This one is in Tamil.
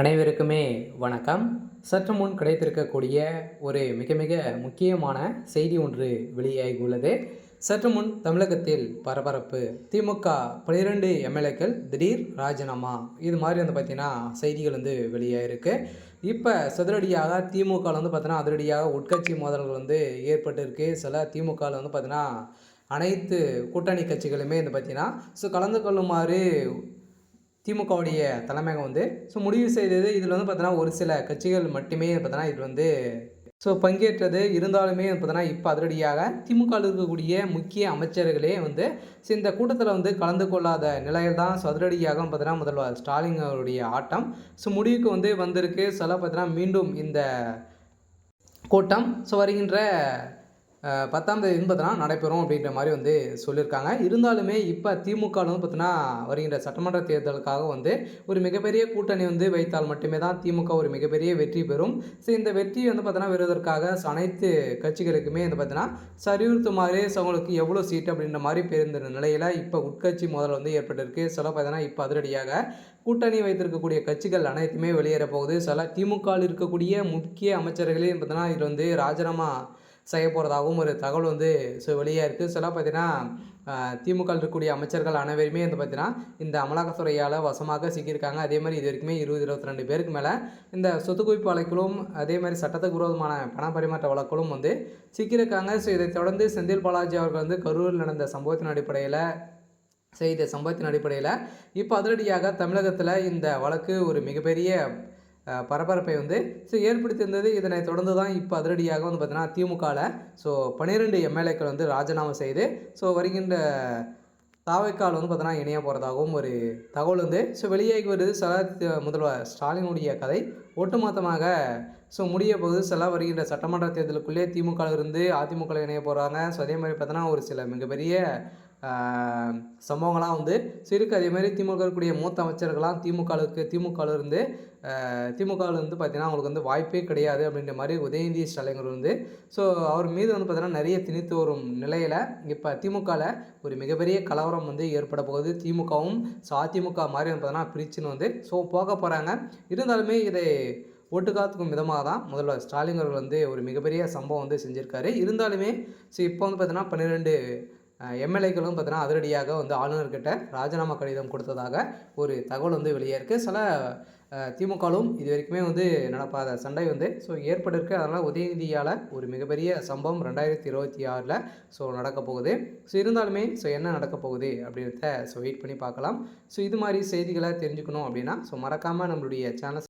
அனைவருக்குமே வணக்கம். சற்று முன் கிடைத்திருக்கக்கூடிய ஒரு மிக மிக முக்கியமான செய்தி ஒன்று வெளியாகியுள்ளது. சற்று முன் தமிழகத்தில் பரபரப்பு. திமுக பனிரெண்டு எம்எல்ஏக்கள் திடீர் ராஜினாமா. இது மாதிரி வந்து பார்த்திங்கன்னா செய்திகள் வந்து வெளியாகிருக்கு இப்போ சதுரடியாக திமுகவில் வந்து பார்த்தீங்கன்னா அதிரடியாக உட்கட்சி மோதல்கள் வந்து ஏற்பட்டிருக்கு. சில திமுகவில் வந்து பார்த்தீங்கன்னா அனைத்து கூட்டணி கட்சிகளுமே வந்து பார்த்திங்கன்னா ஸோ கலந்து கொள்ளுமாறு திமுகவுடைய தலைமையகம் வந்து ஸோ முடிவு செய்தது இதில் வந்து பார்த்தோன்னா ஒரு சில கட்சிகள் மட்டுமே பார்த்தோன்னா இது வந்து ஸோ பங்கேற்றது இருந்தாலுமே பார்த்தோன்னா இப்போ அதிரடியாக திமுகவில் இருக்கக்கூடிய முக்கிய அமைச்சர்களே வந்து ஸோ இந்த கூட்டத்தில் வந்து கலந்து கொள்ளாத நிலையில் தான் ஸோ அதிரடியாக பார்த்தோன்னா முதல்வர் ஸ்டாலின் அவருடைய ஆட்டம் ஸோ முடிவுக்கு வந்து வந்திருக்கு. சில பார்த்தோன்னா மீண்டும் இந்த கூட்டம் ஸோ வருகின்ற பத்தாம் தேதி வந்து பார்த்தோன்னா நடைபெறும் அப்படின்ற மாதிரி வந்து சொல்லியிருக்காங்க. இருந்தாலுமே இப்போ திமுக வந்து பார்த்தோன்னா வருகின்ற சட்டமன்ற தேர்தலுக்காக வந்து ஒரு மிகப்பெரிய கூட்டணி வந்து வைத்தால் மட்டுமே தான் திமுக ஒரு மிகப்பெரிய வெற்றி பெறும். ஸோ இந்த வெற்றி வந்து பார்த்தோன்னா வருவதற்காக அனைத்து கட்சிகளுக்குமே வந்து பார்த்தோன்னா சரிவுறுத்துமாறு அவங்களுக்கு எவ்வளோ சீட் அப்படின்ற மாதிரி பெருந்த நிலையில் இப்போ உட்கட்சி முதல் வந்து ஏற்பட்டிருக்கு. சில பார்த்தோன்னா இப்போ அதிரடியாக கூட்டணி வைத்திருக்கக்கூடிய கட்சிகள் அனைத்துமே வெளியேற போகுது. சில திமுகவில் இருக்கக்கூடிய முக்கிய அமைச்சர்களே பார்த்தோன்னா இதில் வந்து ராஜினாமா செய்ய போகிறதாகவும் ஒரு தகவல் வந்து ஸோ வெளியாக இருக்குது சில பார்த்தீங்கன்னா திமுக இருக்கக்கூடிய அமைச்சர்கள் அனைவருமே வந்து பார்த்தீங்கன்னா இந்த அமலாக்கத்துறையால் வசமாக சிக்கியிருக்காங்க. அதே மாதிரி இது வரைக்குமே இருபது இருபத்தி ரெண்டு பேருக்கு மேலே இந்த சொத்து குவிப்பு வழக்கிலும் அதே மாதிரி சட்டத்துக்கு விரோதமான பண பரிமாற்ற வழக்கிலும் வந்து சிக்கியிருக்காங்க. ஸோ இதை தொடர்ந்து செந்தில் பாலாஜி அவர்கள் வந்து கரூரில் நடந்த சம்பவத்தின் அடிப்படையில் செய்த சம்பவத்தின் அடிப்படையில் இப்போ அதிரடியாக தமிழகத்தில் இந்த வழக்கு ஒரு மிகப்பெரிய பரபரப்பை வந்து ஸோ ஏற்படுத்தியிருந்தது. இதனை தொடர்ந்து தான் இப்போ அதிரடியாக வந்து பார்த்தீங்கன்னா திமுகவில் ஸோ பன்னிரெண்டு எம்எல்ஏக்கள் வந்து ராஜினாமா செய்து ஸோ வருகின்ற தாவைக்கால் வந்து பார்த்தோன்னா இணைய போகிறதாகவும் ஒரு தகவல் வந்து ஸோ வெளியாகி வருது. சில முதல்வர் ஸ்டாலினுடைய கதை ஒட்டுமொத்தமாக ஸோ முடிய போகுது. சில வருகின்ற சட்டமன்ற தேர்தலுக்குள்ளே திமுக இருந்து அதிமுக இணைய போகிறாங்க ஸோ அதே மாதிரி பார்த்தோன்னா ஒரு சில மிகப்பெரிய சம்பவங்கள்லாம் சம்பவங்களாம் வந்து ஸோ இருக்குது அதே மாதிரி திமுக இருக்கக்கூடிய மூத்த அமைச்சர்கள்லாம் திமுகவுக்கு திமுகவிலிருந்து திமுகவில் வந்து பார்த்திங்கன்னா அவங்களுக்கு வந்து வாய்ப்பே கிடையாது அப்படின்ற மாதிரி உதயநிதி ஸ்டாலின் வந்து ஸோ அவர் மீது வந்து பார்த்திங்கன்னா நிறைய திணித்து வரும் நிலையில் இப்போ திமுகவில் ஒரு மிகப்பெரிய கலவரம் வந்து ஏற்பட போகுது. திமுகவும் ஸோ அதிமுக மாதிரி வந்து பார்த்திங்கன்னா பிரிச்சுன்னு வந்து ஸோ போக போகிறாங்க இருந்தாலுமே இதை ஒட்டுக்காத்துக்கும் விதமாக தான் முதல்வர் ஸ்டாலின் அவர்கள் வந்து ஒரு மிகப்பெரிய சம்பவம் வந்து செஞ்சுருக்காரு. இருந்தாலுமே ஸோ இப்போ வந்து பார்த்திங்கன்னா பன்னிரெண்டு எம்எல்ஏக்களும் பார்த்தீங்கன்னா அதிரடியாக வந்து ஆளுநர்கிட்ட ராஜினாமா கடிதம் கொடுத்ததாக ஒரு தகவல் வந்து வெளியே இருக்குது சில திமுகலும் இது வரைக்குமே வந்து நடப்பாத சண்டை வந்து ஸோ ஏற்பட்டிருக்கு. அதனால் உதயநிதியால் ஒரு மிகப்பெரிய சம்பவம் ரெண்டாயிரத்தி இருபத்தி ஆறில் ஸோ நடக்க போகுது. ஸோ இருந்தாலுமே ஸோ என்ன நடக்க போகுது அப்படின்றத ஸோ வெயிட் பண்ணி பார்க்கலாம். ஸோ இது மாதிரி செய்திகளை தெரிஞ்சுக்கணும் அப்படின்னா ஸோ மறக்காமல் நம்மளுடைய சேனல்